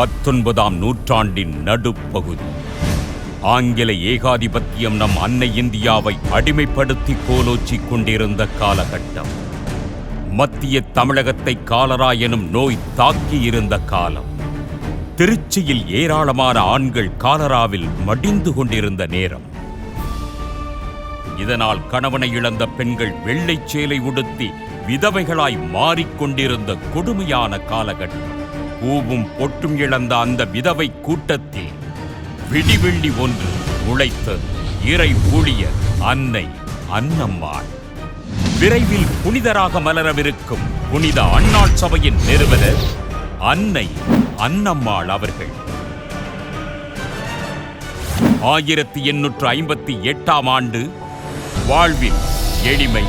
பத்தொன்பதாம் நூற்றாண்டின் நடுப்பகுதி. ஆங்கில ஏகாதிபத்தியம் நம் அன்னை இந்தியாவை அடிமைப்படுத்தி கோலோச்சிக் கொண்டிருந்த காலகட்டம். மத்திய தமிழகத்தை காலரா எனும் நோய் தாக்கியிருந்த காலம். திருச்சியில் ஏராளமான ஆண்கள் காலராவில் மடிந்து கொண்டிருந்த நேரம். இதனால் கணவனை இழந்த பெண்கள் வெள்ளைச் சேலை உடுத்தி விதவைகளாய் மாறிக்கொண்டிருந்த கொடுமையான காலகட்டம். பூவும் பொட்டும் இழந்த அந்த விதவை கூட்டத்தில் விடிவெள்ளி ஒன்று உழைத்த இறை ஊழியர் அன்னை அன்னம்மாள். விரைவில் புனிதராக மலரவிருக்கும் புனித அன்னாள் சபையின் நிறுவனர் அன்னை அன்னம்மாள் அவர்கள். ஆயிரத்தி எண்ணூற்று ஐம்பத்தி எட்டாம் ஆண்டு வாழ்வில் எளிமை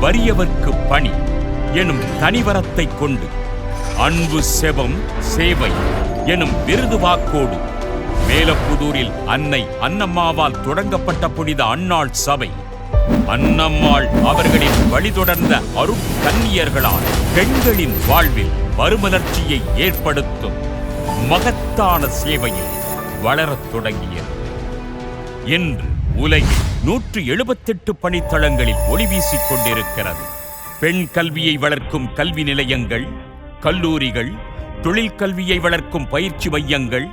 வறியவர்க்கு பணி எனும் தனிவரத்தை கொண்டு அன்பு செபம் சேவை எனும் விருது வாக்கோடு மேலப்புதூரில் அன்னை அன்னம்மாவால் தொடங்கப்பட்ட புனித அன்னாள் சபை. அன்னம்மாள் அவர்களின் வழிதொடர்ந்த அருட்கன்னியர்களால் பெண்களின் வாழ்வில் மறுமலர்ச்சியை ஏற்படுத்தும் மகத்தான சேவையில் வளரத் தொடங்கியது. இன்று உலகில் நூற்று எழுபத்தெட்டு பணித்தளங்களில் ஒளி வீசிக் கொண்டிருக்கிறது. பெண் கல்வியை வளர்க்கும் கல்வி நிலையங்கள் கல்லூரிகள் தொழிற்கல்வியை வளர்க்கும் பயிற்சி மையங்கள்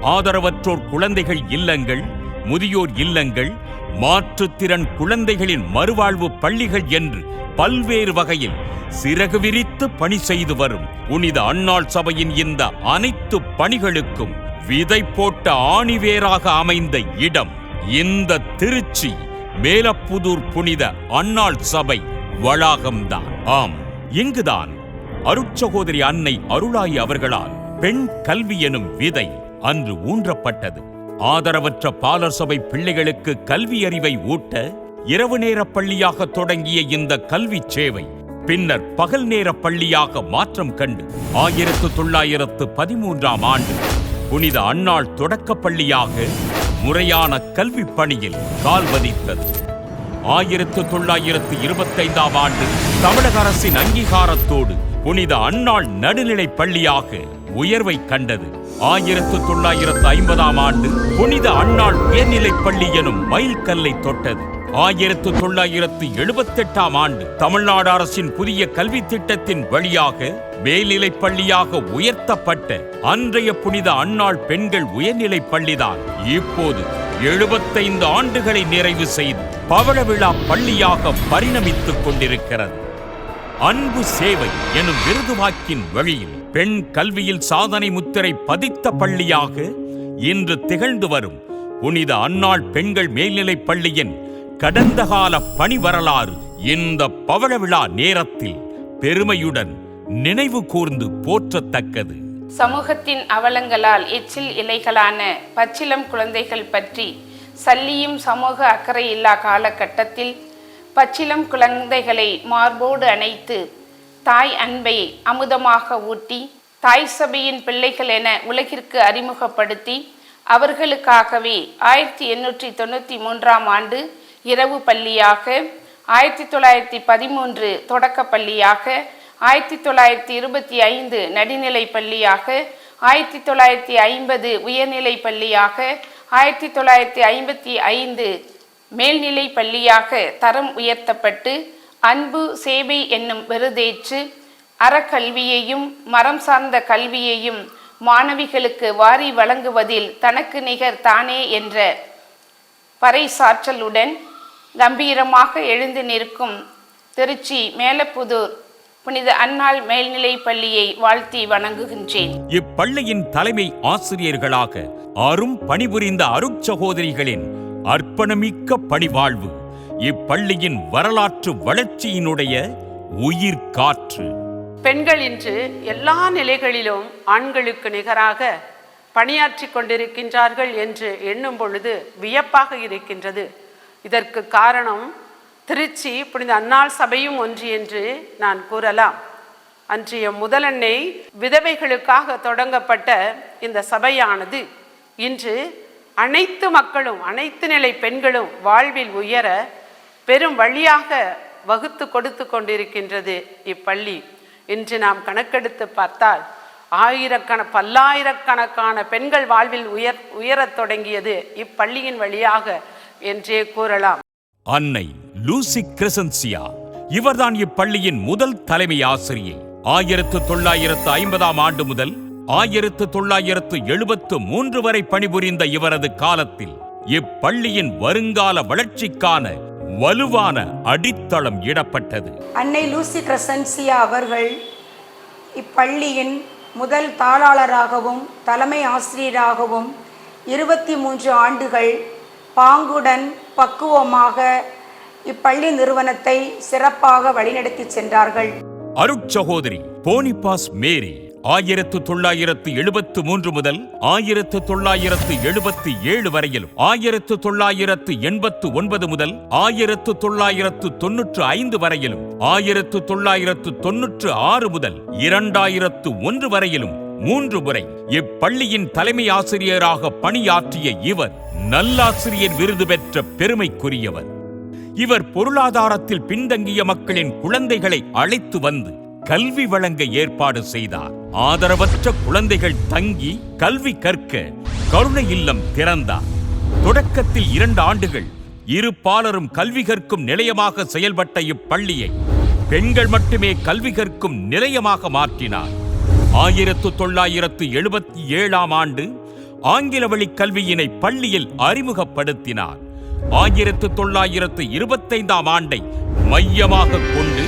ஆதரவற்றோர் குழந்தைகள் இல்லங்கள் முதியோர் இல்லங்கள் மாற்றுத்திறன் குழந்தைகளின் மறுவாழ்வு பள்ளிகள் என்று பல்வேறு வகையில் சிறகு விரித்து பணி செய்து வரும் புனித அன்னாள் சபையின் இந்த அனைத்து பணிகளுக்கும் விதை போட்ட ஆணிவேராக அமைந்த இடம் இந்த திருச்சி மேலப்புதூர் புனித அன்னாள் சபை வளாகம்தான். ஆம் இங்குதான் அருட்சகோதரி அன்னை அருளாயி அவர்களால் பெண் கல்வி எனும் விதை அன்று ஊன்றப்பட்டது. ஆதரவற்ற பாலர் சபை பிள்ளைகளுக்கு கல்வி அறிவை ஊட்ட இரவு நேர பள்ளியாக தொடங்கிய இந்த கல்வி சேவை பின்னர் பகல் நேர பள்ளியாக மாற்றம் கண்டு ஆயிரத்து தொள்ளாயிரத்து பதிமூன்றாம் ஆண்டு புனித அன்னாள் தொடக்கப் பள்ளியாக முறையான கல்வி பணியில் கால் பதித்தது ஆயிரத்து தொள்ளாயிரத்து இருபத்தைந்தாம் ஆண்டு தமிழக அரசின் அங்கீகாரத்தோடு புனித அன்னாள் நடுநிலைப் பள்ளியாக உயர்வை கண்டது. ஆயிரத்து தொள்ளாயிரத்து ஐம்பதாம் ஆண்டு புனித அன்னாள் உயர்நிலைப் பள்ளி எனும் மைல்கல்லை தொட்டது. ஆயிரத்து தொள்ளாயிரத்து எழுபத்தெட்டாம் ஆண்டு தமிழ்நாடு அரசின் புதிய கல்வி திட்டத்தின் வழியாக மேல்நிலைப் பள்ளியாக உயர்த்தப்பட்ட அன்றைய புனித அன்னாள் பெண்கள் உயர்நிலைப் பள்ளிதான். இப்போது எழுபத்தைந்து ஆண்டுகளை நிறைவு செய்து பவள விழா பள்ளியாக பரிணமித்துக் கொண்டிருக்கிறது. அன்பு சேவை எனும் விருதுவாக்கின் வழியில் பெண் கல்வியில் சாதனை முத்திரை பதித்த பள்ளியாக இன்று திகழ்ந்து வரும் புனித அன்னாள் பெண்கள் மேல்நிலைப் பள்ளியின் கடந்த கால பணி வரலாறு இந்த பவள விழா நேரத்தில் பெருமையுடன் நினைவு கூர்ந்து போற்றத்தக்கது. சமூகத்தின் அவலங்களால் எச்சில் இலைகளான பச்சிலம் குழந்தைகள் பற்றி சல்லியும் சமூக அக்கறை இல்லா காலகட்டத்தில் பச்சிளம் குழந்தைகளை மார்போடு அணைத்து தாய் அன்பை அமுதமாக ஊட்டி தாய் சபையின் பிள்ளைகள் என உலகிற்கு அறிமுகப்படுத்தி அவர்களுக்காகவே ஆயிரத்தி எண்ணூற்றி தொண்ணூற்றி மூன்றாம் ஆண்டு இரவு பள்ளியாக ஆயிரத்தி தொள்ளாயிரத்தி பதிமூன்று தொடக்க பள்ளியாக ஆயிரத்தி தொள்ளாயிரத்தி இருபத்தி ஐந்து நடுநிலை பள்ளியாக ஆயிரத்தி தொள்ளாயிரத்தி ஐம்பது உயர்நிலை பள்ளியாக ஆயிரத்தி தொள்ளாயிரத்தி ஐம்பத்தி ஐந்து மேல்நிலை பள்ளியாக தரம் உயர்த்தப்பட்டு அன்பு சேவை என்னும் விருதேற்று அறக்கல்வியையும் மரம் சார்ந்த கல்வியையும் மாணவிகளுக்கு வாரி வழங்குவதில் தனக்கு நிகர் தானே என்ற பறைசாற்றலுடன் கம்பீரமாக எழுந்து நிற்கும் திருச்சி மேலப்புதூர் புனித அன்னாள் மேல்நிலை பள்ளியை வாழ்த்தி வணங்குகின்றேன். இப்பள்ளியின் தலைமை ஆசிரியர்களாக அரும் பணிபுரிந்த அருட்சகோதரிகளின் அர்ப்பணமிக்க பணிவாழ்வு. இப்பள்ளியின் வரலாற்று வளர்ச்சியினுடைய உயிர் காற்று. பெண்கள் இன்று எல்லா நிலைகளிலும் ஆண்களுக்கு நிகராக பணியாற்றி கொண்டிருக்கின்றார்கள் என்று எண்ணும் பொழுது வியப்பாக இருக்கின்றது. இதற்கு காரணம் திருச்சி புனித அன்னாள் சபையும் ஒன்று என்று நான் கூறலாம். அன்றைய முதலன்னை விதவைகளுக்காக தொடங்கப்பட்ட இந்த சபையானது இன்று அனைத்து மக்களும் அனைத்து நிலை பெண்களும் வாழ்வில் உயர பெரும் வழியாக வகுத்து கொடுத்து கொண்டிருக்கின்றது இப்பள்ளி. இன்று நாம் கணக்கெடுத்து பார்த்தால் ஆயிரக்கண பல்லாயிரக்கணக்கான பெண்கள் வாழ்வில் உயர் உயரத் தொடங்கியது இப்பள்ளியின் வழியாக என்றே கூறலாம். அன்னை லூசி கிரசன்சியா இவர்தான் இப்பள்ளியின் முதல் தலைமை ஆசிரியை. ஆயிரத்து தொள்ளாயிரத்து ஐம்பதாம் ஆண்டு முதல் ஆயிரத்து தொள்ளாயிரத்து எழுபத்து மூன்று வரை பணிபுரிந்த இவரது காலத்தில் இப்பள்ளியின் வருங்கால வளர்ச்சிக்கான வலுவான அடித்தளம் இடப்பட்டது. அன்னை லூசி கிரசன்சியா அவர்கள் இப்பள்ளியின் முதல் தாளாளராகவும் தலைமை ஆசிரியராகவும் இருபத்தி மூன்று ஆண்டுகள் பாங்குடன் பக்குவமாக இப்பள்ளி நிறுவனத்தை சிறப்பாக வழிநடத்தி சென்றார்கள். அருட்சகோதரி போனிபாஸ் மேரி ஆயிரத்து தொள்ளாயிரத்து எழுபத்து மூன்று முதல் ஆயிரத்து தொள்ளாயிரத்து எழுபத்தி ஏழு வரையிலும் ஆயிரத்து தொள்ளாயிரத்து எண்பத்து ஒன்பது முதல் ஆயிரத்து தொள்ளாயிரத்து தொன்னூற்று ஐந்து வரையிலும் ஆயிரத்து தொள்ளாயிரத்து தொன்னூற்று ஆறு முதல் இரண்டாயிரத்து ஒன்று வரையிலும் மூன்று முறை இப்பள்ளியின் தலைமை ஆசிரியராக பணியாற்றிய இவர் நல்லாசிரியர் விருது பெற்ற பெருமைக்குரியவர். இவர் பொருளாதாரத்தில் பின்தங்கிய மக்களின் குழந்தைகளை அழைத்து வந்து கல்வி வழங்க ஏற்பாடு செய்தார். ஆதரவற்ற குழந்தைகள் தங்கி கல்வி கற்க கருணை இல்லம் திறந்தார். தொடக்கத்தில் இரண்டு ஆண்டுகள் இரு பாலரும் கல்வி கற்கும் நிலையமாக செயல்பட்ட இப்பள்ளியை பெண்கள் மட்டுமே கல்வி கற்கும் நிலையமாக மாற்றினார். ஆயிரத்து தொள்ளாயிரத்து எழுபத்தி ஏழாம் ஆண்டு ஆங்கில வழி கல்வியினை பள்ளியில் அறிமுகப்படுத்தினார். ஆயிரத்து தொள்ளாயிரத்து இருபத்தைந்தாம் ஆண்டை மையமாக கொண்டு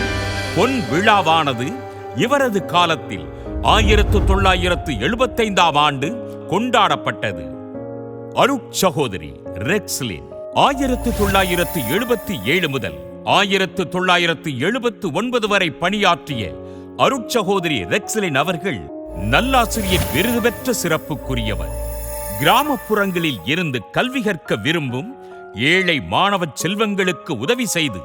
பொன் விழாவானது இவரது காலத்தில் ஆயிரத்து தொள்ளாயிரத்து எழுபத்தைந்தாம் ஆண்டு கொண்டாடப்பட்டது. அருட் சகோதரி ரெக்ஸ்லின் ஆயிரத்து தொள்ளாயிரத்து எழுபத்தி ஏழு முதல் ஆயிரத்து தொள்ளாயிரத்து எழுபத்து ஒன்பது வரை பணியாற்றிய அருட்சகோதரி ரெக்ஸ்லின் அவர்கள் நல்லாசிரியர் விருது பெற்ற சிறப்புக்குரியவர். கிராமப்புறங்களில் இருந்து கல்வி கற்க விரும்பும் ஏழை மாணவ செல்வங்களுக்கு உதவி செய்து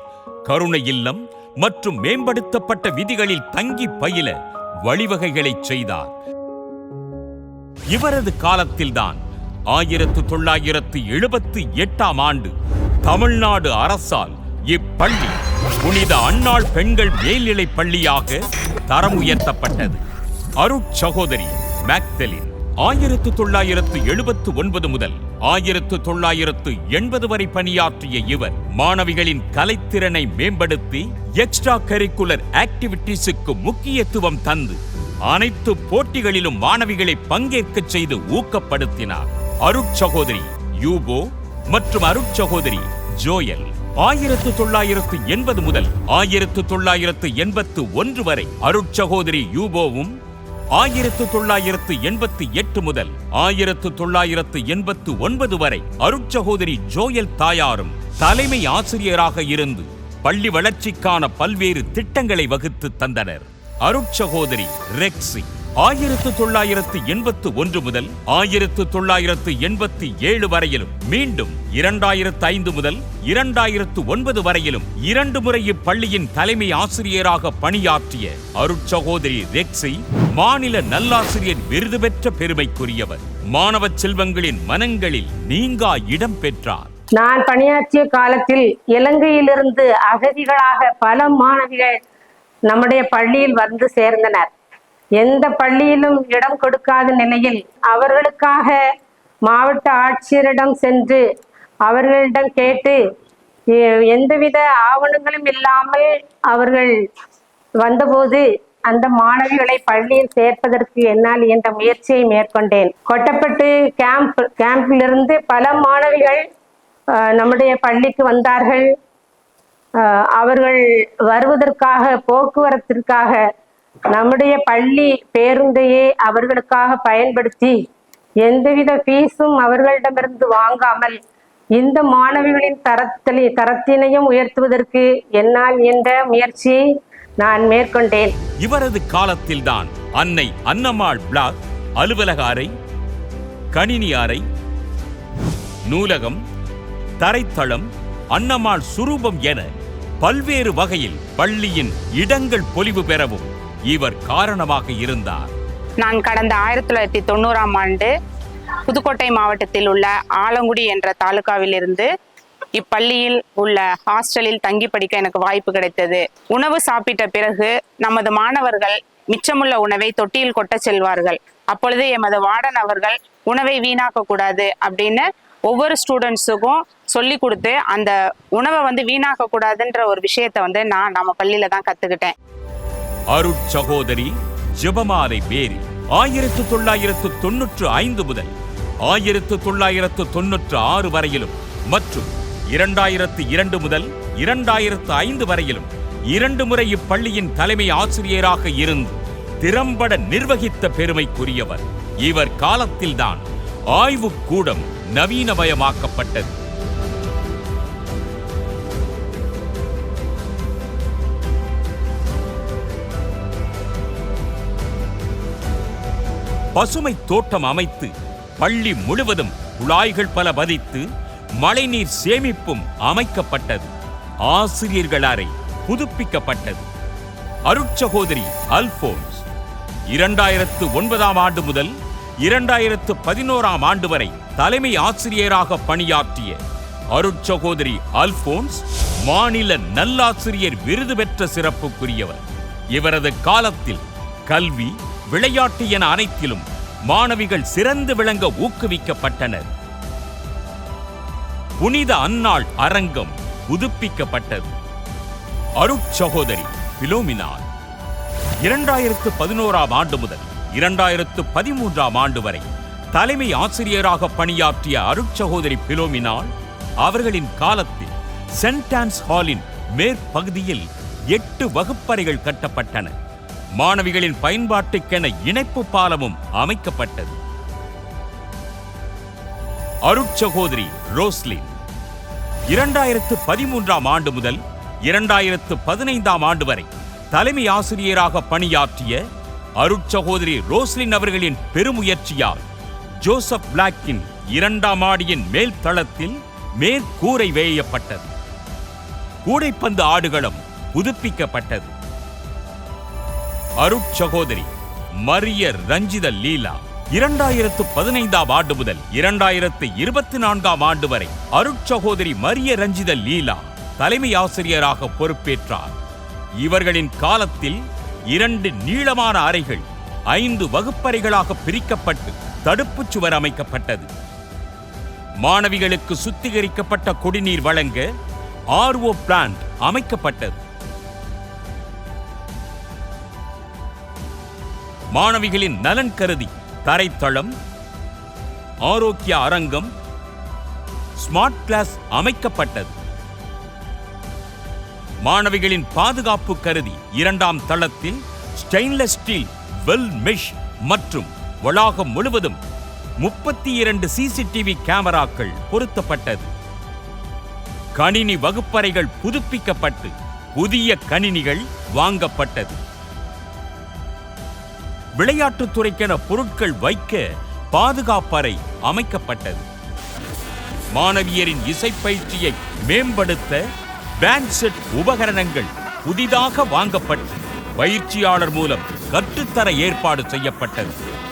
கருணை இல்லம் மற்றும் மேம்படுத்தப்பட்ட விதிகளில் தங்கி பயில வழிவகைகளை செய்தார். இவரது காலத்தில்தான் ஆயிரத்து தொள்ளாயிரத்து எழுபத்தி எட்டாம் ஆண்டு தமிழ்நாடு அரசால் இப்பள்ளி புனித அன்னாள் பெண்கள் மேல்நிலைப் பள்ளியாக தரம் உயர்த்தப்பட்டது அருட் சகோதரி மேக்தலின் ஆயிரத்து தொள்ளாயிரத்து எழுபத்து ஒன்பது முதல் ஆயிரத்து தொள்ளாயிரத்து எண்பது வரை பணியாற்றிய இவர் மாணவிகளின் கலைத்திறனை மேம்படுத்தி எக்ஸ்ட்ரா கரிக்குலர் ஆக்டிவிட்டீஸுக்கு முக்கியத்துவம் தந்து அனைத்து போட்டிகளிலும் மாணவிகளை பங்கேற்கச் செய்து ஊக்கப்படுத்தினார். அருட்சகோதரி யூபோ மற்றும் அருட்சகோதரி ஜோயல் ஆயிரத்து தொள்ளாயிரத்து எண்பது முதல் ஆயிரத்து தொள்ளாயிரத்து எண்பத்து ஒன்று வரை அருட்சகோதரி யூபோவும் ஆயிரத்து தொள்ளாயிரத்து எண்பத்தி எட்டு முதல் ஆயிரத்து தொள்ளாயிரத்து எண்பத்து ஒன்பது வரை அருட்சகோதரி ஜோயல் தாயாரும் தலைமை ஆசிரியராக இருந்து பள்ளி வளர்ச்சிக்கான பல்வேறு திட்டங்களை வகுத்து தந்தனர். அருட்சகோதரி ரெக்ஸி. ஆயிரத்து தொள்ளாயிரத்து எண்பத்து ஒன்று முதல் ஆயிரத்து தொள்ளாயிரத்து எண்பத்தி ஏழு வரையிலும் மீண்டும் இரண்டாயிரத்து ஐந்து முதல் இரண்டாயிரத்து ஒன்பது வரையிலும் இரண்டு முறை இப்பள்ளியின் தலைமை ஆசிரியராக பணியாற்றிய அருட்சகோதரி ரெக்ஸி மாநில நல்லாசிரியர் விருது பெற்ற பெருமைக்குரியவர். மாணவ செல்வங்களின் மனங்களில் நீங்கா இடம் பெற்றார். நான் பணியாற்றிய காலத்தில் இலங்கையிலிருந்து அகதிகளாக பல மாணவிகள் நம்முடைய பள்ளியில் வந்து சேர்ந்தனர். எந்த பள்ளியிலும் இடம் கொடுக்காத நிலையில் அவர்களுக்காக மாவட்ட ஆட்சியரிடம் சென்று அவர்களிடம் கேட்டு எ- எந்தவித ஆவணங்களும் இல்லாமல் அவர்கள் வந்தபோது அந்த மாணவிகளை பள்ளியில் சேர்ப்பதற்கு என்னால் என்ற முயற்சியை மேற்கொண்டேன். கொட்டப்பட்டு கேம்ப் கேம்பிலிருந்து பல மாணவிகள் நம்முடைய பள்ளிக்கு வந்தார்கள். அவர்கள் வருவதற்காக போக்குவரத்திற்காக நம்முடைய பள்ளி பேருந்தையே அவர்களுக்காக பயன்படுத்தி எந்தவித ஃபீஸும் அவர்களிடமிருந்து வாங்காமல் இந்த மாணவிகளின் தரத்திலே தரத்தினையும் உயர்த்துவதற்கு என்னால் என்ற முயற்சியை நான் மேற்கொண்டேன். இவரது காலத்தில் தான் அன்னை அன்னம்மாள் பிளாக் அலுவலக அறை கணினி அறை நூலகம் தரைத்தளம் அன்னம்மாள் சுரூபம் என பல்வேறு வகையில் பள்ளியின் இடங்கள் பொலிவு பெறவும் இவர் காரணமாக இருந்தார். நான் கடந்த ஆயிரத்தி தொள்ளாயிரத்தி தொண்ணூறாம் ஆண்டு புதுக்கோட்டை மாவட்டத்தில் உள்ள ஆலங்குடி என்ற தாலுகாவிலிருந்து இப்பள்ளியில் உள்ள ஹாஸ்டலில் தங்கி படிக்க எனக்கு வாய்ப்பு கிடைத்தது. உணவு சாப்பிட்ட பிறகு நமது மாணவர்கள் மிச்சமுள்ள உணவை தொட்டியில் கொட்ட செல்வார்கள். அப்பொழுது எமது வார்டன் அவர்கள் உணவை வீணாக்க கூடாது அப்படின்னு ஒவ்வொரு ஸ்டூடெண்ட்ஸுக்கும் சொல்லி கொடுத்து அந்த உணவை வந்து வீணாக்க கூடாதுன்ற ஒரு விஷயத்த வந்து நான் நம்ம பள்ளியில தான் கத்துக்கிட்டேன். அருட்சகோதரி ஜெபமாலை மேரி. ஆயிரத்து தொள்ளாயிரத்து தொன்னூற்று ஐந்து முதல் ஆயிரத்து தொள்ளாயிரத்து தொன்னூற்று ஆறு வரையிலும் மற்றும் இரண்டாயிரத்து இரண்டு முதல் இரண்டாயிரத்து ஐந்து வரையிலும் இரண்டு முறை இப்பள்ளியின் தலைமை ஆசிரியராக இருந்து திறம்பட நிர்வகித்த பெருமைக்குரியவர். இவர் காலத்தில்தான் ஆய்வுக்கூடம் நவீனமயமாக்கப்பட்டது. பசுமை தோட்டம் அமைத்து பள்ளி முழுவதும் குழாய்கள் பல பதித்து மழைநீர் சேமிப்பும் அமைக்கப்பட்டது. ஆசிரியர்கள் அறை புதுப்பிக்கப்பட்டது. அருட்சகோதரி அல்போன்ஸ். இரண்டாயிரத்து ஒன்பதாம் ஆண்டு முதல் இரண்டாயிரத்து பதினோராம் ஆண்டு வரை தலைமை ஆசிரியராக பணியாற்றிய அருட்சகோதரி அல்போன்ஸ் மாநில நல்லாசிரியர் விருது பெற்ற சிறப்புக்குரியவர். இவரது காலத்தில் கல்வி விளையாட்டு என அனைத்திலும் மாணவிகள் சிறந்து விளங்க ஊக்குவிக்கப்பட்டனர். புனித அன்னாள் அரங்கம் புதுப்பிக்கப்பட்டது. அருட்சகோதரி பிலோமினார். இரண்டாயிரத்து பதினோராம் ஆண்டு முதல் இரண்டாயிரத்து பதிமூன்றாம் ஆண்டு வரை தலைமை ஆசிரியராக பணியாற்றிய அருட்சகோதரி பிலோமினால் அவர்களின் காலத்தில் சென்ட் ஆன்ஸ் ஹாலின் மேற்பகுதியில் எட்டு வகுப்பறைகள் கட்டப்பட்டன. மாணவிகளின் பயன்பாட்டுக்கென இணைப்பு பாலமும் அமைக்கப்பட்டது. அருட்சகோதரி ரோஸ்லின் இரண்டாயிரத்து பதிமூன்றாம் ஆண்டு முதல் இரண்டாயிரத்து பதினைந்தாம் ஆண்டு வரை தலைமை ஆசிரியராக பணியாற்றிய அருட்சகோதரி ரோஸ்லின் அவர்களின் பெருமுயற்சியால் ஜோசப் பிளாக்கின் இரண்டாம் ஆடியின் மேல் தளத்தில் மேற்கூரை வேயப்பட்டது. கூடைப்பந்து ஆடுகளும் புதுப்பிக்கப்பட்டது. அருட்சகோதரி மரிய ரஞ்சித லீலா. இரண்டாயிரத்து பதினைந்தாம் ஆண்டு முதல் இரண்டாயிரத்து இருபத்தி நான்காம் ஆண்டு வரை அருட்சகோதரி மரிய ரஞ்சித லீலா தலைமை ஆசிரியராக பொறுப்பேற்றார். இவர்களின் காலத்தில் இரண்டு நீளமான அறைகள் ஐந்து வகுப்பறைகளாக பிரிக்கப்பட்டு தடுப்புச் சுவர் அமைக்கப்பட்டது. மாணவிகளுக்கு சுத்திகரிக்கப்பட்ட குடிநீர் வழங்க ஆர்ஓ பிளான்ட் அமைக்கப்பட்டது. மாணவிகளின் நலன் கருதி தரைத்தளம் ஆரோக்கிய அரங்கம் ஸ்மார்ட் கிளாஸ் அமைக்கப்பட்டது. மாணவிகளின் பாதுகாப்பு கருதி இரண்டாம் தளத்தில் ஸ்டெயின்லெஸ் ஸ்டீல் வெல் மெஷ் மற்றும் வளாகம் முழுவதும் முப்பத்தி இரண்டு சிசிடிவி கேமராக்கள் பொருத்தப்பட்டது. கணினி வகுப்பறைகள் புதுப்பிக்கப்பட்டு புதிய கணினிகள் வாங்கப்பட்டது. விளையாட்டுத்துறைக்கென பொருட்கள் வைக்க பாதுகாப்பறை அமைக்கப்பட்டது. மாணவியரின் இசைப்பயிற்சியை மேம்படுத்த பேண்ட் செட் உபகரணங்கள் புதிதாக வாங்கப்பட்டு பயிற்சியாளர் மூலம் கற்றுத்தர ஏற்பாடு செய்யப்பட்டது.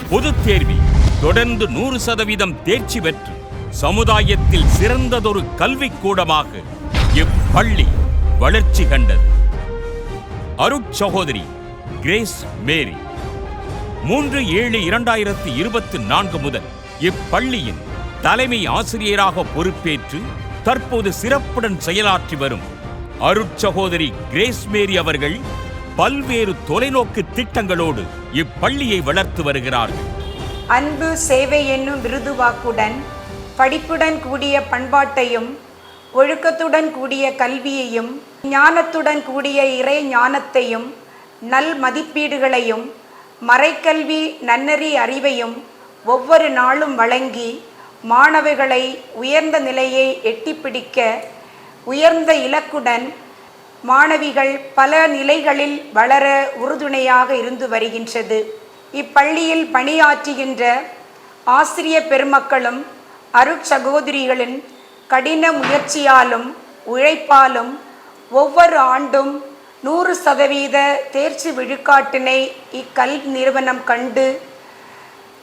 பொதுத் தேர்வில் தொடர்ந்து நூறு சதவீதம் தேர்ச்சி பெற்று சமுதாயத்தில் சிறந்ததொரு கல்விக்கூடமாக இப்பள்ளி வளர்ச்சி கண்டது. அருட்சகோதரி கிரேஸ் மேரி. மூன்று ஏழு இரண்டாயிரத்தி இருபத்தி நான்கு முதல் இப்பள்ளியின் தலைமை ஆசிரியராக பொறுப்பேற்று தற்போது சிறப்புடன் செயலாற்றி வரும் அருட்சகோதரி கிரேஸ் மேரி அவர்கள் பல்வேறு தொலைநோக்கு திட்டங்களோடு இப்பள்ளியை வளர்த்து வருகிறார்கள். அன்பு சேவை என்னும் விருதுவாக்குடன் படிப்புடன் கூடிய பண்பாட்டையும் ஒழுக்கத்துடன் கூடிய கல்வியையும் ஞானத்துடன் கூடிய இறை ஞானத்தையும் நல் மதிப்பீடுகளையும் மறைக்கல்வி நன்னறி அறிவையும் ஒவ்வொரு நாளும் வழங்கி மாணவர்களை உயர்ந்த நிலையை எட்டிப்பிடிக்க உயர்ந்த இலக்குடன் மாணவிகள் பல நிலைகளில் வளர உறுதுணையாக இருந்து வருகின்றது. இப்பள்ளியில் பணியாற்றுகின்ற ஆசிரிய பெருமக்களும் அருட்சகோதரிகளின் கடின முயற்சியாலும் உழைப்பாலும் ஒவ்வொரு ஆண்டும் நூறு சதவீத தேர்ச்சி விழுக்காட்டினை இக்கல்வி நிறுவனம் கண்டு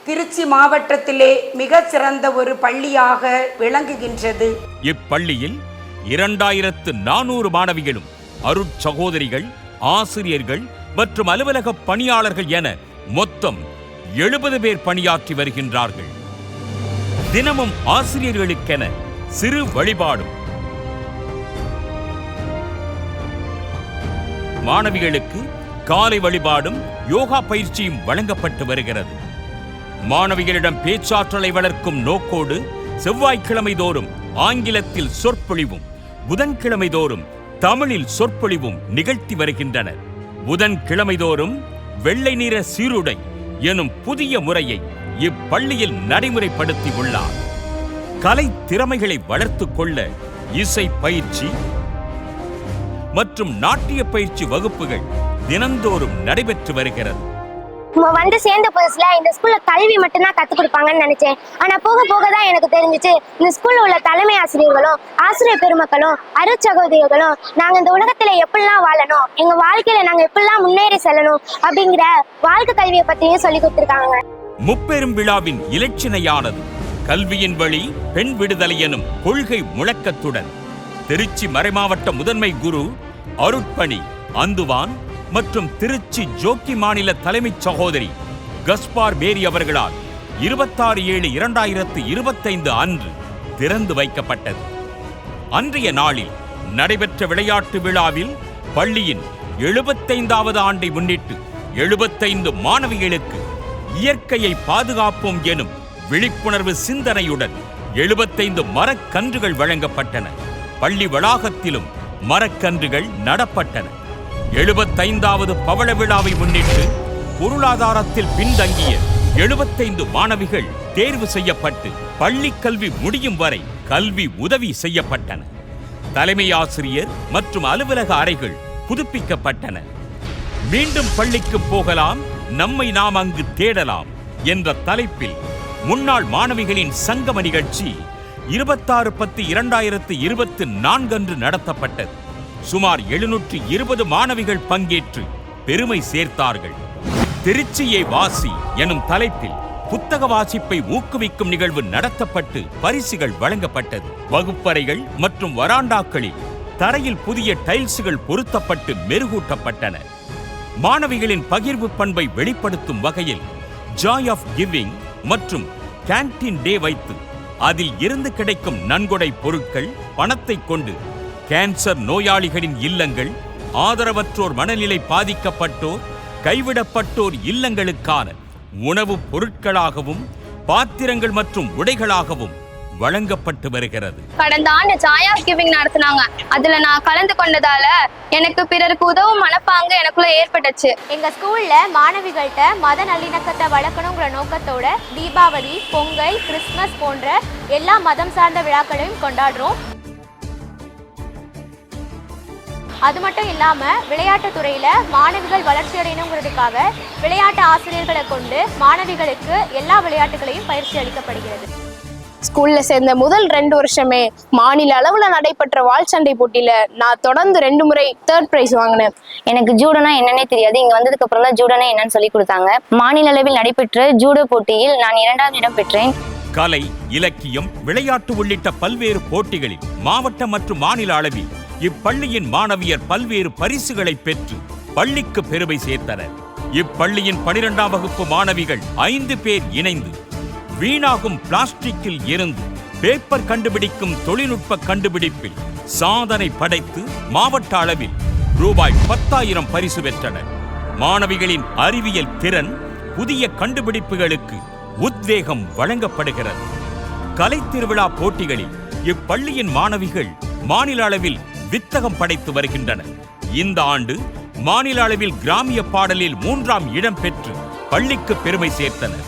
திருச்சி மாவட்டத்திலே மிகச் சிறந்த ஒரு பள்ளியாக விளங்குகின்றது. இப்பள்ளியில் இரண்டாயிரத்து நானூறு மாணவிகளும் அருட்சகோதரிகள் ஆசிரியர்கள் மற்றும் அலுவலக பணியாளர்கள் என மொத்தம் எழுபது பேர் பணியாற்றி வருகின்றார்கள். தினமும் ஆசிரியர்களுக்கென சிறு வழிபாடும் மாணவிகளுக்கு காலை வழிபாடும் யோகா பயிற்சியும் வழங்கப்பட்டு வருகிறது. மாணவிகளிடம் பேச்சாற்றலை வளர்க்கும் நோக்கோடு செவ்வாய்க்கிழமை தோறும் ஆங்கிலத்தில் சொற்பொழிவும் புதன்கிழமை தோறும் தமிழில் சொற்பொழிவும் நிகழ்த்தி வருகின்றனர். புதன்கிழமை தோறும் வெள்ளை நிற சீருடை எனும் புதிய முறையை இப்பள்ளியில் நடைமுறைப்படுத்தி உள்ளார் கலை திறமைகளை வளர்த்துக் கொள்ள இசை பயிற்சி மற்றும் நாட்டிய பயிற்சி வகுப்புகள் தினந்தோறும் நடைபெற்று வருகிறது. வந்து சேர்ந்த புதுசுல இந்த ஸ்கூல்ல கல்வி மட்டும்தான் கத்துக் கொடுப்பாங்கன்னு நினைச்சேன். ஆனா போக போக தான் எனக்கு தெரிஞ்சுச்சு இந்த ஸ்கூல்ல உள்ள தலைமை ஆசிரியர்களும் ஆசிரியர் பெருமக்களும் அருட்சகோதரிகளும் நாங்க இந்த உலகத்துல எப்படிலாம் வாழணும் எங்க வாழ்க்கையில நாங்க எப்படிலாம் முன்னேறி செல்லணும் அப்படிங்கிற வாழ்க்கை கல்வியை பத்தியும் சொல்லி கொடுத்துருக்காங்க. முப்பெரும் விழாவின் இலச்சினையானது கல்வியின் வழி பெண் விடுதலை எனும் கொள்கை முழக்கத்துடன் திருச்சி மறைமாவட்ட முதன்மை குரு அருட்பணி அந்துவான் மற்றும் திருச்சி ஜோக்கி மாநில தலைமைச் சகோதரி கஸ்பார் பேரி அவர்களால் இருபத்தாறு ஏழு இரண்டாயிரத்து இருபத்தைந்து அன்று திறந்து வைக்கப்பட்டது. அன்றைய நாளில் நடைபெற்ற விளையாட்டு விழாவில் பள்ளியின் எழுபத்தைந்தாவது ஆண்டை முன்னிட்டு எழுபத்தைந்து மாணவிகளுக்கு இயற்கையை பாதுகாப்போம் எனும் விழிப்புணர்வு சிந்தனையுடன் எழுபத்தைந்து மரக்கன்றுகள் வழங்கப்பட்டன. பள்ளி வளாகத்திலும் மரக்கன்றுகள் நடப்பட்டன. எழுபத்தைந்தாவது பவள விழாவை முன்னிட்டு பொருளாதாரத்தில் பின்தங்கிய எழுபத்தைந்து மாணவிகள் தேர்வு செய்யப்பட்டு பள்ளி கல்வி முடியும் வரை கல்வி உதவி செய்யப்பட்டன. தலைமை ஆசிரியர் மற்றும் அலுவலக அறைகள் புதுப்பிக்கப்பட்டன. மீண்டும் பள்ளிக்கு போகலாம் நம்மை நாம் அங்கு தேடலாம் என்ற தலைப்பில் முன்னாள் மாணவிகளின் சங்கம நிகழ்ச்சி இருபத்தாறு பத்து இரண்டாயிரத்து இருபத்து நான்கன்று நடத்தப்பட்டது. சுமார் எழுநூற்று இருபது மாணவிகள் பங்கேற்று பெருமை சேர்த்தார்கள். திருச்சியை வாசி எனும் தலைப்பில் புத்தக வாசிப்பை ஊக்குவிக்கும் நிகழ்வு நடத்தப்பட்டு பரிசுகள் வழங்கப்பட்டது. வகுப்பறைகள் மற்றும் வராண்டாக்களில் தரையில் புதிய டைல்ஸுகள் பொருத்தப்பட்டு மெருகூட்டப்பட்டன. மாணவிகளின் பகிர்வு பண்பை வெளிப்படுத்தும் வகையில் ஜாய் ஆஃப் கிவிங் மற்றும் கேண்டீன் டே வைத்து அதில் இருந்து கிடைக்கும் நன்கொடை பொருட்கள் பணத்தை கொண்டு கேன்சர் நோயாளிகளின் இல்லங்கள் ஆதரவற்றோர் மனநிலை பாதிக்கப்பட்டோர் கைவிடப்பட்டோர் இல்லங்களுக்கான உணவுப் பொருட்களாகவும் பாத்திரங்கள் மற்றும் உடைகளாகவும் வழங்கப்பட்டு வருகிறது. கடந்த ஆண்டு ஜாயா கிவிங் நடத்துனாங்க. அதுல நான் கலந்து கொண்டதால எனக்கு பிறருக்கு உதவும் மனப்பாங்கு எனக்குள்ள ஏற்பட்டுச்சு. எங்க ஸ்கூல்ல மாணவிகள்கிட்ட மத நல்லிணக்கத்தை வளர்க்கணுங்கிற நோக்கத்தோட தீபாவளி பொங்கல் கிறிஸ்மஸ் போன்ற எல்லா மதம் சார்ந்த விழாக்களையும் கொண்டாடுறோம். அது மட்டும் இல்லாம விளையாட்டுத் துறையில மாணவிகள் வளர்ச்சி அடையணுங்கிறதுக்காக விளையாட்டு ஆசிரியர்களை கொண்டு மாணவிகளுக்கு எல்லா விளையாட்டுகளையும் பயிற்சி அளிக்கப்படுகிறது. ஸ்கூல்ல சேர்ந்த முதல் ரெண்டு வருஷமே மாநில அளவுல நடைபெற்ற வாள் சண்டை போட்டியில நான் தொடர்ந்து ரெண்டு முறை தேர்ட் பிரைஸ் வாங்கினேன். எனக்கு ஜூடோனா என்னன்னே தெரியாது. இங்க வந்ததுக்கு அப்புறம் தான் ஜூடோனா என்னன்னு சொல்லி கொடுத்தாங்க. மாநில அளவில் நடைபெற்ற ஜூடோ போட்டியில் நான் இரண்டாவது இடம் பெற்றேன். கலை இலக்கியம் விளையாட்டு உள்ளிட்ட பல்வேறு போட்டிகளில் மாவட்ட மற்றும் மாநில அளவில் இப்பள்ளியின் மாணவியர் பல்வேறு பரிசுகளை பெற்று பள்ளிக்கு பெருமை சேர்த்தனர். இப்பள்ளியின் பனிரெண்டாம் வகுப்பு மாணவிகள் ஐந்து பேர் இணைந்து வீணாகும் பிளாஸ்டிக்கில் இருந்து பேப்பர் கண்டுபிடிக்கும் தொழில்நுட்ப கண்டுபிடிப்பில் சாதனை படைத்து மாவட்ட அளவில் ரூபாய் பத்தாயிரம் பரிசு பெற்றனர் மாணவிகளின் அறிவியல் திறன் புதிய கண்டுபிடிப்புகளுக்கு உத்வேகம் வழங்கப்படுகிறது. கலை திருவிழா போட்டிகளில் இப்பள்ளியின் மாணவிகள் மாநில அளவில் வித்தகம் படைத்து வருகின்றனர். இந்த ஆண்டு மாநில அளவில் கிராமிய பாடலில் மூன்றாம் இடம் பெற்று பள்ளிக்கு பெருமை சேர்த்தனர்.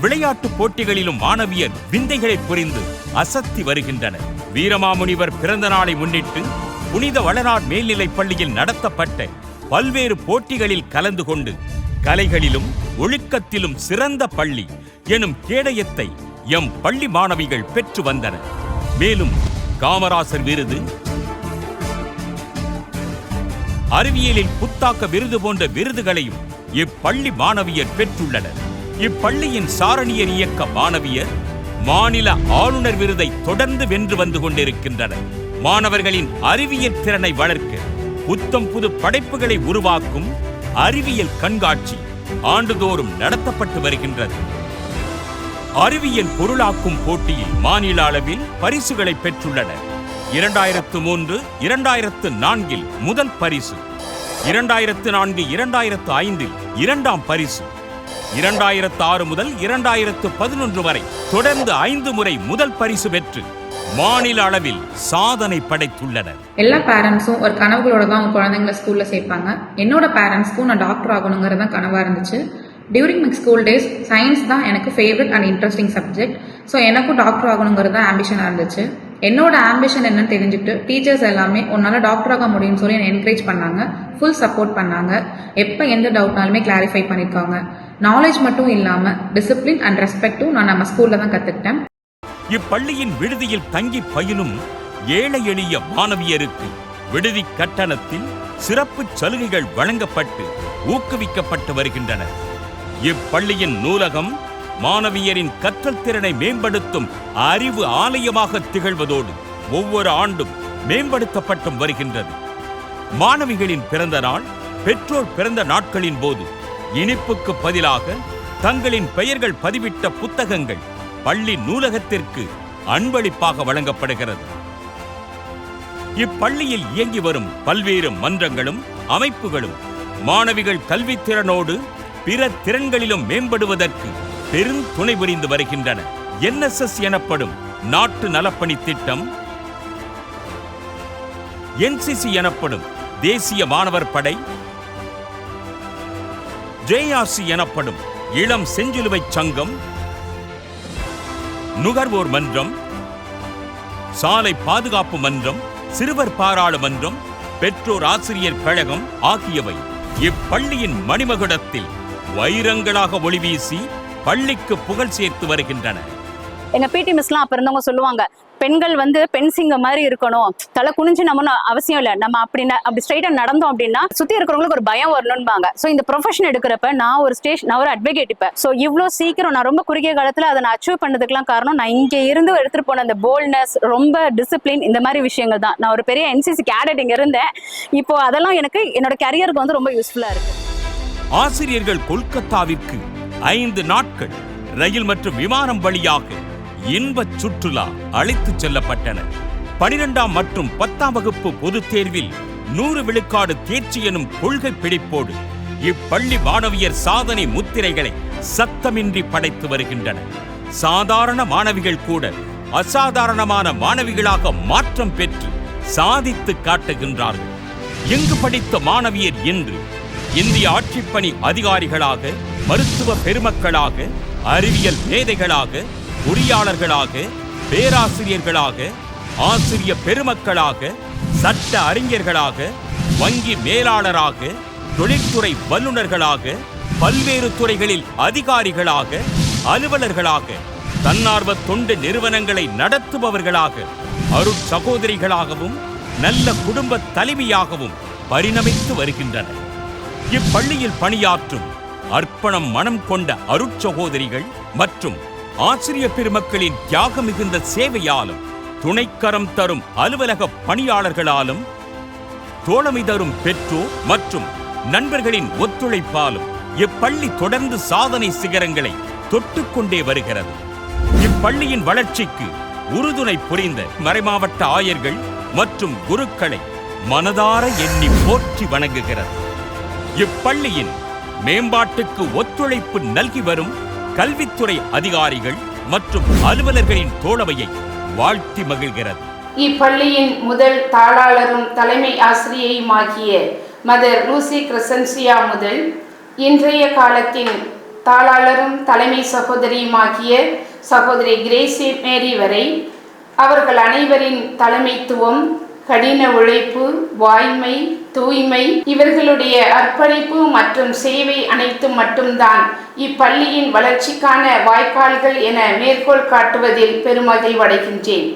விளையாட்டுப் போட்டிகளிலும் மாணவியர் விந்தைகளை புரிந்து அசத்தி வருகின்றனர். வீரமாமுனிவர் பிறந்த நாளை முன்னிட்டு புனித வளனார் மேல்நிலைப் பள்ளியில் நடத்தப்பட்ட பல்வேறு போட்டிகளில் கலந்து கொண்டு கலைகளிலும் ஒழுக்கத்திலும் சிறந்த பள்ளி எனும் கேடயத்தை எம் பள்ளி மாணவிகள் பெற்று வந்தனர். மேலும் காமராசர் விருது அறிவியலில் புத்தாக்க விருது போன்ற விருதுகளையும் இப்பள்ளி மாணவியர் பெற்றுள்ளனர். இப்பள்ளியின் சாரணியர் இயக்க மாணவியர் மாநில ஆளுநர் விருதை தொடர்ந்து வென்று வந்து கொண்டிருக்கின்றனர். மாணவர்களின் அறிவியல் திறனை வளர்க்க புத்தம் புது படைப்புகளை உருவாக்கும் அறிவியல் கண்காட்சி ஆண்டுதோறும் நடத்தப்பட்டு வருகின்றது. அறிவியல் பொருளாக்கும் போட்டியில் மாநில அளவில் பரிசுகளை பெற்றுள்ளனர். இரண்டாயிரத்து மூன்று இரண்டாயிரத்து நான்கில் முதல் பரிசு இரண்டாயிரத்து நான்கு இரண்டாயிரத்து ஐந்தில் இரண்டாம் பரிசு. இரண்டாயிரத்து ஆறு முதல் இரண்டாயிரத்து பதினொன்று வரை தொடர்ந்து ஐந்து முறை முதல் பரிசு பெற்று மாநில அளவில் சாதனை படைத்துள்ளனர். எல்லா பேரண்ட்ஸும் ஒரு கனவுகளோட தான் அவங்க குழந்தைங்கள ஸ்கூலில் சேர்ப்பாங்க. என்னோட பேரண்ட்ஸ்க்கும் நான் டாக்டர் ஆகணுங்கிறது தான் கனவாக இருந்துச்சு. During my school days science தான் எனக்கு favourite and interesting subject so எனக்கும் டாக்டர் ஆகணுங்கிறது தான் ஆம்பிஷனாக இருந்துச்சு. என்னோட ஆம்பிஷன் என்னன்னு தெரிஞ்சுக்கிட்டு டீச்சர்ஸ் எல்லாமே உன்னால் டாக்டர் ஆக முடியும்னு சொல்லி என்னை என்கரேஜ் பண்ணாங்க. ஃபுல் சப்போர்ட் பண்ணாங்க. எப்போ எந்த டவுட்னாலுமே கிளாரிஃபை பண்ணியிருக்காங்க. நாலேஜ் மட்டும் இல்லாமல் டிசிப்ளின் அண்ட் ரெஸ்பெக்டும் நான் நம்ம ஸ்கூலில் தான் கற்றுக்கிட்டேன் இப்பள்ளியின் விடுதியில் தங்கி பயிலும் ஏழை எளிய மாணவியருக்கு விடுதி கட்டணத்தில் சிறப்பு சலுகைகள் வழங்கப்பட்டு ஊக்குவிக்கப்பட்டு வருகின்றன. இப்பள்ளியின் நூலகம் மாணவியரின் கற்றல் திறனை மேம்படுத்தும் அறிவு ஆலயமாக திகழ்வதோடு ஒவ்வொரு ஆண்டும் மேம்படுத்தப்பட்டும் வருகின்றது. மாணவிகளின் பிறந்த நாள் பெற்றோர் பிறந்த நாட்களின் போது இனிப்புக்கு பதிலாக தங்களின் பெயர்கள் பதிவிட்ட புத்தகங்கள் பள்ளி நூலகத்திற்கு அன்பளிப்பாக வழங்கப்படுகிறது. இப்பள்ளியில் இயங்கி வரும் பல்வேறு மன்றங்களும் அமைப்புகளும் மாணவிகள் கல்வித்திறனோடு பிற திறன்களிலும் மேம்படுவதற்கு பெரும் துணை புரிந்து வருகின்றன. என்எஸ்எஸ் எனப்படும் நாட்டு நலப்பணி திட்டம் என்சிசி எனப்படும் தேசிய மாணவர் படை ஜேஆர்சி எனப்படும் இளம் செஞ்சிலுவை சங்கம் நுகர்வோர் மன்றம் சாலை பாதுகாப்பு மன்றம் சிறுவர் பாராளுமன்றம் பெற்றோர் ஆசிரியர் கழகம் ஆகியவை இப்பள்ளியின் மணிமகுடத்தில் வைரங்களாக ஒளிவீசி பள்ளிக்கு புகழ் சேர்த்து வருகின்றன. எங்க பிடி மிஸ்லாம் அப்ப இருந்தவங்க சொல்லுவாங்க பெண்கள் வந்து பெண் சிங்க மாதிரி இருக்கணும். தலை குனிஞ்சு நம்ம அவசியம் இல்லை. நம்ம அப்படி அப்படி ஸ்ட்ரைட்டா நடந்தோம் அப்படின்னா சுத்தி இருக்கிறவங்களுக்கு ஒரு பயம் வரணும்பாங்க. சோ இந்த ப்ரொஃபஷன் எடுக்கிறப்ப நான் ஒரு ஸ்டேஷன் நான் ஒரு அட்வொகேட் இப்ப. சோ இவ்வளோ சீக்கிரம் நான் ரொம்ப குறுகிய காலத்துல அதை நான் அச்சீவ் பண்ணதுக்குலாம் காரணம் நான் இங்க இருந்து எடுத்துட்டு போன அந்த போல்ட்னஸ் ரொம்ப டிசிப்ளின் இந்த மாதிரி விஷயங்கள் தான். நான் ஒரு பெரிய என்சிசி கேடட் இங்க இருந்தேன். இப்போ அதெல்லாம் எனக்கு என்னோட கரியருக்கு வந்து ரொம்ப யூஸ்ஃபுல்லா இருக்கு. ஆசிரியர்கள் கொல்கத்தாவிற்கு ஐந்து நாட்கள் ரயில் மற்றும் விமானம் வழியாக இன்பச் சுற்றுலா அழைத்துச் செல்லப்பட்டனர் பனிரெண்டாம் மற்றும் பத்தாம் வகுப்பு பொதுத் தேர்வில் நூறு விழுக்காடு தேர்ச்சி எனும் கொள்கை பிடிப்போடு இப்பள்ளி மாணவியர் சாதனை முத்திரைகளை சத்தமின்றி படைத்து வருகின்றனர் சாதாரண மாணவிகள் கூட அசாதாரணமான மாணவிகளாக மாற்றம் பெற்று சாதித்து காட்டுகின்றார்கள். எங்கு படித்த மாணவியர் இன்று இந்திய ஆட்சிப்பணி அதிகாரிகளாக மருத்துவ பெருமக்களாக அறிவியல் மேதைகளாக பொறியாளர்களாக பேராசிரியர்களாக ஆசிரிய பெருமக்களாக சட்ட அறிஞர்களாக வங்கி மேலாளராக தொழில்துறை வல்லுநர்களாக பல்வேறு துறைகளில் அதிகாரிகளாக அலுவலர்களாக தன்னார்வ தொண்டு நிறுவனங்களை நடத்துபவர்களாக அருட்சகோதரிகளாகவும் நல்ல குடும்ப தலைவியாகவும் பரிணமித்து வருகின்றனர். இப்பள்ளியில் பணியாற்றும் அர்ப்பணம் மனம் கொண்ட அருட்சகோதரிகள் மற்றும் ஆசிரிய பெருமக்களின் தியாக மிகுந்த சேவையாலும் துணைக்கரம் தரும் அலுவலக பணியாளர்களாலும் தோழமை தரும் பெற்றோர் மற்றும் நண்பர்களின் ஒத்துழைப்பாலும் இப்பள்ளி தொடர்ந்து சாதனை சிகரங்களை தொட்டுக்கொண்டே வருகிறது. இப்பள்ளியின் வளர்ச்சிக்கு உறுதுணை புரிந்த மறைமாவட்ட ஆயர்கள் மற்றும் குருக்களை மனதார எண்ணி போற்றி வணங்குகிறது. இப்பள்ளியின் மேம்பாட்டுக்கு ஒத்துழைப்பு நல்கி வரும் கல்வித்துறை அதிகாரிகள் மற்றும் அலுவலர்களின் தோழமையை வாழ்த்தி மகிழ்கிறது. இப்பள்ளியின் முதல் தாளாளரும் தலைமை ஆசிரியையுமாகிய மதர் லூசி கிரசன்சியா முதல் இன்றைய காலத்தின் தாளாளரும் தலைமை சகோதரியுமாகிய சகோதரி கிரேசி மேரி வரை அவர்கள் அனைவரின் தலைமைத்துவம் கடின உழைப்பு வாய்மை தூய்மை இவர்களுடைய அர்ப்பணிப்பு மற்றும் சேவை அனைத்து மட்டும்தான். இப்பள்ளியின் வளர்ச்சிக்கான வாய்க்கால்கள் என மேற்கோள் காட்டுவதில் பெருமகிழ்வடைகின்றேன்.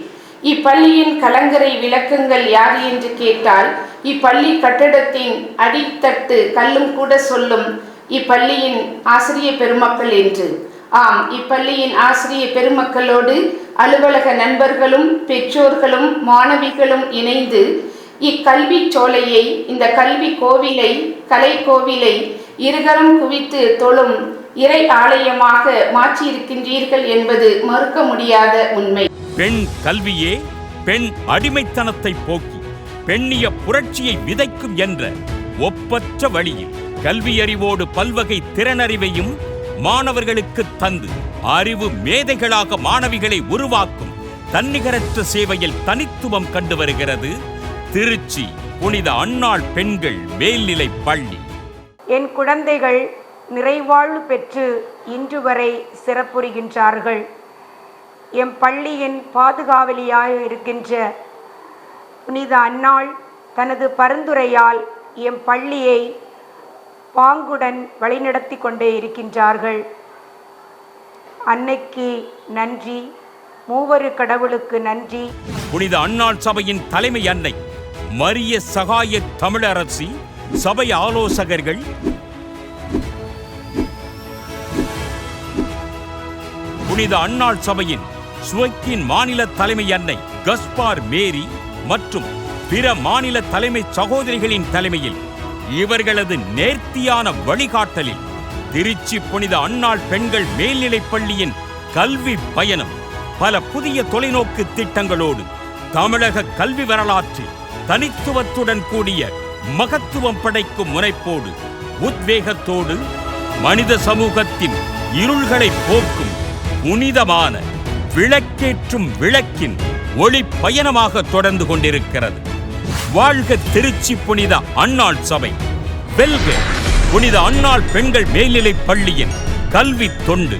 இப்பள்ளியின் கலங்கரை விளக்கங்கள் யார் என்று கேட்டால் இப்பள்ளி கட்டடத்தின் அடித்தட்டு கல்லும் கூட சொல்லும் இப்பள்ளியின் ஆசிரிய பெருமக்கள் என்று. ஆம் இப்பள்ளியின் ஆசிரிய பெருமக்களோடு அலுவலக நண்பர்களும் பெற்றோர்களும் மாணவிகளும் இணைந்து இக்கல்வி சோலையை இந்த கல்வி கோவிலை கலை கோவிலை இருகரம் குவித்து தொழும் இறை ஆலயமாக மாற்றியிருக்கின்றீர்கள் என்பது மறுக்க முடியாத உண்மை. பெண் கல்வியே பெண் அடிமைத்தனத்தை போக்கி பெண்ணிய புரட்சியை விதைக்கும் என்ற ஒப்பற்ற வழியில் கல்வியறிவோடு பல்வகை திறனறிவையும் மாணவர்களுக்கு தந்து அறிவு மேதைகளாக மாணவிகளை உருவாக்கும் தன்னிகரற்ற சேவையில் தனித்துவம் கண்டு வருகிறது திருச்சி புனித அன்னாள் பெண்கள் மேல்நிலைப் பள்ளி. என் குழந்தைகள் நிறைவாழ்வு பெற்று இன்று வரை சிறப்புறுகின்றார்கள் எம் பள்ளியின் பாதுகாவலியாக இருக்கின்ற புனித அன்னாள் தனது பரிந்துரையால் எம் பள்ளியை பாங்குடன் வழிநடத்தி கொண்டே இருக்கின்றார்கள். அன்னைக்கு நன்றி. மூவரு கடவுளுக்கு நன்றி. புனித அன்னாள் சபையின் தலைமை அன்னை மரிய சகாய தமிழரசி சபை ஆலோசகர்கள். புனித அன்னாள் சபையின் சுவைக்கின் மாநில தலைமை அன்னை கஸ்பார் மேரி மற்றும் பிற மாநில தலைமை சகோதரிகளின் தலைமையில் இவர்களது நேர்த்தியான வழிகாட்டலில் திருச்சி புனித அன்னாள் பெண்கள் மேல்நிலைப் பள்ளியின் கல்வி பயணம் பல புதிய தொலைநோக்கு திட்டங்களோடு தமிழக கல்வி வரலாற்றில் தனித்துவத்துடன் கூடிய மகத்துவம் படைக்கும் முனைப்போடு உத்வேகத்தோடு மனித சமூகத்தின் இருள்களை போக்கும் புனிதமான விளக்கேற்றும் விளக்கின் ஒளி பயணமாக தொடர்ந்து கொண்டிருக்கிறது. வாழ்க திருச்சி புனித அன்னாள் சபை வெல்க புனித அன்னாள் பெண்கள் மேல்நிலைப் பள்ளியின் கல்வி தொண்டு.